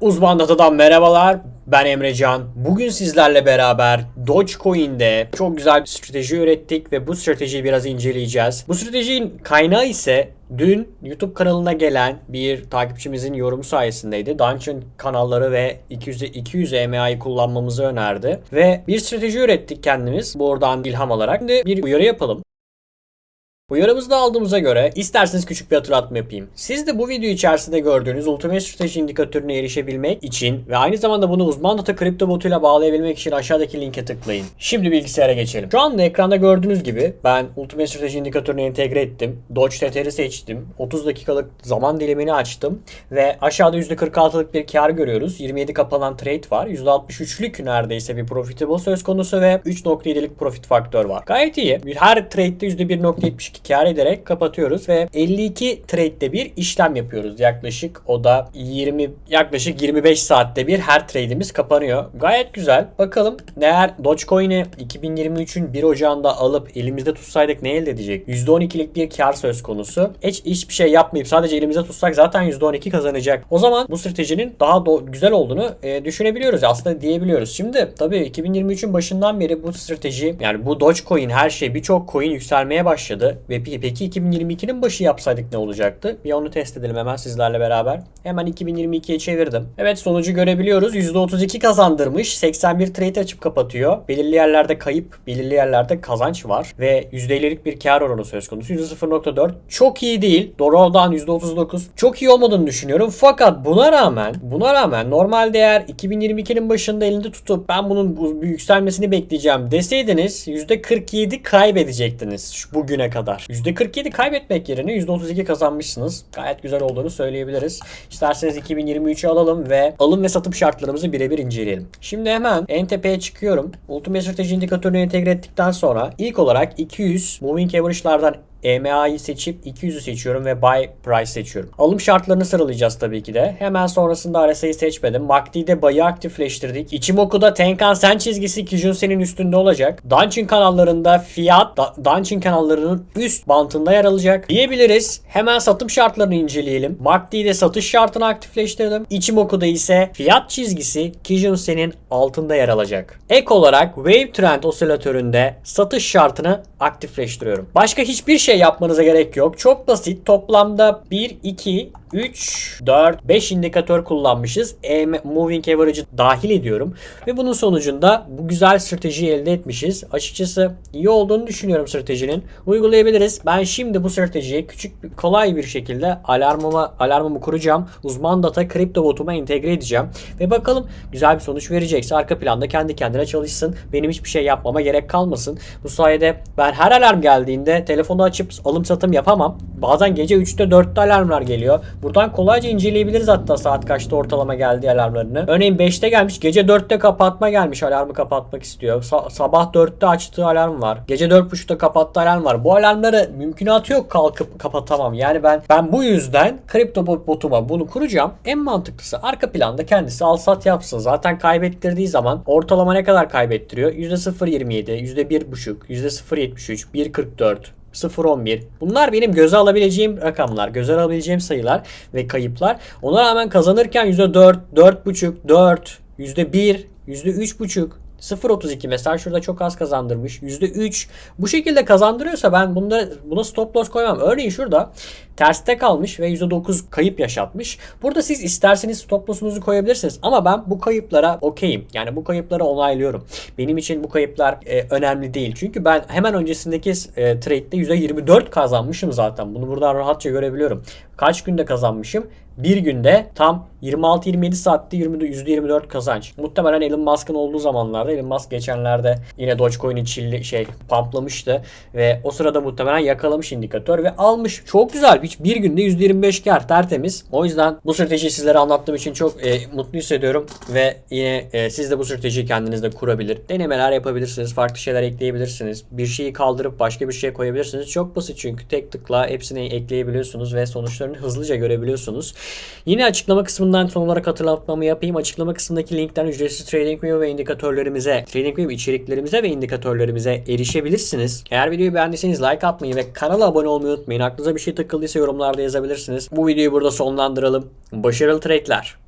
Uzman Data'dan merhabalar. Ben Emrecan. Bugün sizlerle beraber Dogecoin'de çok güzel bir strateji ürettik ve bu stratejiyi biraz inceleyeceğiz. Bu stratejinin kaynağı ise dün YouTube kanalına gelen bir takipçimizin yorumu sayesindeydi. Dungeon kanalları ve 200 200 EMA'yı kullanmamızı önerdi ve bir strateji ürettik kendimiz buradan ilham alarak. Şimdi bir uyarı yapalım. Uyarımızı da aldığımıza göre isterseniz küçük bir hatırlatma yapayım. Siz de bu video içerisinde gördüğünüz Ultimate Strateji indikatörüne erişebilmek için ve aynı zamanda bunu uzman data kripto botuyla bağlayabilmek için aşağıdaki linke tıklayın. Şimdi bilgisayara geçelim. Şu anda ekranda gördüğünüz gibi ben Ultimate Strateji indikatörünü entegre ettim. Doge TTR'i seçtim. 30 dakikalık zaman dilimini açtım ve aşağıda %46'lık bir kar görüyoruz. 27 kapanan trade var. %63'lük neredeyse bir profitable söz konusu ve 3.7'lik profit faktör var. Gayet iyi. Her trade'de %1.72 kar ederek kapatıyoruz ve 52 trade'de bir işlem yapıyoruz. Yaklaşık o da 20 yaklaşık 25 saatte bir her trade'imiz kapanıyor. Gayet güzel. Bakalım eğer Dogecoin'i 2023'ün 1 Ocağı'nda alıp elimizde tutsaydık ne elde edecek? %12'lik bir kar söz konusu. Hiç hiçbir şey yapmayıp sadece elimizde tutsak zaten %12 kazanacak. O zaman bu stratejinin daha güzel olduğunu e, düşünebiliyoruz. Aslında diyebiliyoruz. Şimdi tabii 2023'ün başından beri bu strateji yani bu Dogecoin her şey birçok coin yükselmeye başladı ve pe- peki 2022'nin başı yapsaydık ne olacaktı? Bir onu test edelim hemen sizlerle beraber. Hemen 2022'ye çevirdim. Evet sonucu görebiliyoruz. %32 kazandırmış. 81 trade açıp kapatıyor. Belirli yerlerde kayıp, belirli yerlerde kazanç var. Ve %50'lik bir kar oranı söz konusu. %0.4. Çok iyi değil. Dorov'dan %39. Çok iyi olmadığını düşünüyorum. Fakat buna rağmen, buna rağmen normal değer 2022'nin başında elinde tutup ben bunun bu, bu yükselmesini bekleyeceğim deseydiniz %47 kaybedecektiniz bugüne kadar. %47 kaybetmek yerine %32 kazanmışsınız. Gayet güzel olduğunu söyleyebiliriz. İsterseniz 2023'ü alalım ve alım ve satım şartlarımızı birebir inceleyelim. Şimdi hemen en tepeye çıkıyorum. Ultimate Strateji indikatörünü entegre ettikten sonra ilk olarak 200 Moving Average'lardan EMA'yı seçip 200'ü seçiyorum ve buy price seçiyorum. Alım şartlarını sıralayacağız tabii ki de. Hemen sonrasında RSI'yi seçmedim. MACD'de buy'ı aktifleştirdik. İçimoku'da Tenkan Sen çizgisi Kijun-sen'in üstünde olacak. Dungeon kanallarında fiyat da, Dungeon kanallarının üst bantında yer alacak. Diyebiliriz. Hemen satım şartlarını inceleyelim. MACD'de satış şartını aktifleştirdim. Ichimoku'da ise fiyat çizgisi Kijun-sen'in altında yer alacak. Ek olarak Wave Trend osilatöründe satış şartını aktifleştiriyorum. Başka hiçbir şey yapmanıza gerek yok. Çok basit. Toplamda 1, 2, 3, 4, 5 indikatör kullanmışız. E, moving average'ı dahil ediyorum. Ve bunun sonucunda bu güzel stratejiyi elde etmişiz. Açıkçası iyi olduğunu düşünüyorum stratejinin. Uygulayabiliriz. Ben şimdi bu stratejiyi küçük kolay bir şekilde alarmıma alarmımı kuracağım. Uzman data kripto botuma entegre edeceğim. Ve bakalım güzel bir sonuç verecekse arka planda kendi kendine çalışsın. Benim hiçbir şey yapmama gerek kalmasın. Bu sayede ben her alarm geldiğinde telefonu açıp alım satım yapamam. Bazen gece 3'te 4'te alarmlar geliyor. Buradan kolayca inceleyebiliriz hatta saat kaçta ortalama geldiği alarmlarını. Örneğin 5'te gelmiş gece 4'te kapatma gelmiş alarmı kapatmak istiyor. Sa- sabah 4'te açtığı alarm var. Gece 4.30'da kapattığı alarm var. Bu alarmları mümkünatı yok kalkıp kapatamam. Yani ben ben bu yüzden kripto bot- botuma bunu kuracağım. En mantıklısı arka planda kendisi al sat yapsın. Zaten kaybettirdiği zaman ortalama ne kadar kaybettiriyor? %0.27, %1.5, %0.73, 1.44, 0.11. Bunlar benim göze alabileceğim rakamlar, göze alabileceğim sayılar ve kayıplar. Ona rağmen kazanırken %4, 4.5, 4, %1, %3.5, 0.32 mesela şurada çok az kazandırmış. %3 bu şekilde kazandırıyorsa ben bunda buna stop loss koymam. Örneğin şurada terste kalmış ve %9 kayıp yaşatmış. Burada siz isterseniz stop loss'unuzu koyabilirsiniz ama ben bu kayıplara okeyim. Yani bu kayıpları onaylıyorum. Benim için bu kayıplar e, önemli değil. Çünkü ben hemen öncesindeki e, trade'de %24 kazanmışım zaten. Bunu buradan rahatça görebiliyorum. Kaç günde kazanmışım? Bir günde tam 26-27 saatte 20, %24 kazanç. Muhtemelen Elon Musk'ın olduğu zamanlarda Elon Musk geçenlerde yine Dogecoin'i çilli şey pumplamıştı ve o sırada muhtemelen yakalamış indikatör ve almış. Çok güzel. Hiç bir günde %25 kar tertemiz. O yüzden bu stratejiyi sizlere anlattığım için çok e, mutlu hissediyorum ve yine e, siz de bu stratejiyi kendiniz de kurabilir. Denemeler yapabilirsiniz. Farklı şeyler ekleyebilirsiniz. Bir şeyi kaldırıp başka bir şey koyabilirsiniz. Çok basit çünkü tek tıkla hepsini ekleyebiliyorsunuz ve sonuçlarını hızlıca görebiliyorsunuz. Yine açıklama kısmından son olarak hatırlatmamı yapayım. Açıklama kısmındaki linkten ücretsiz TradingView ve indikatörlerimize, TradingView içeriklerimize ve indikatörlerimize erişebilirsiniz. Eğer videoyu beğendiyseniz like atmayı ve kanala abone olmayı unutmayın. Aklınıza bir şey takıldıysa yorumlarda yazabilirsiniz. Bu videoyu burada sonlandıralım. Başarılı trade'ler.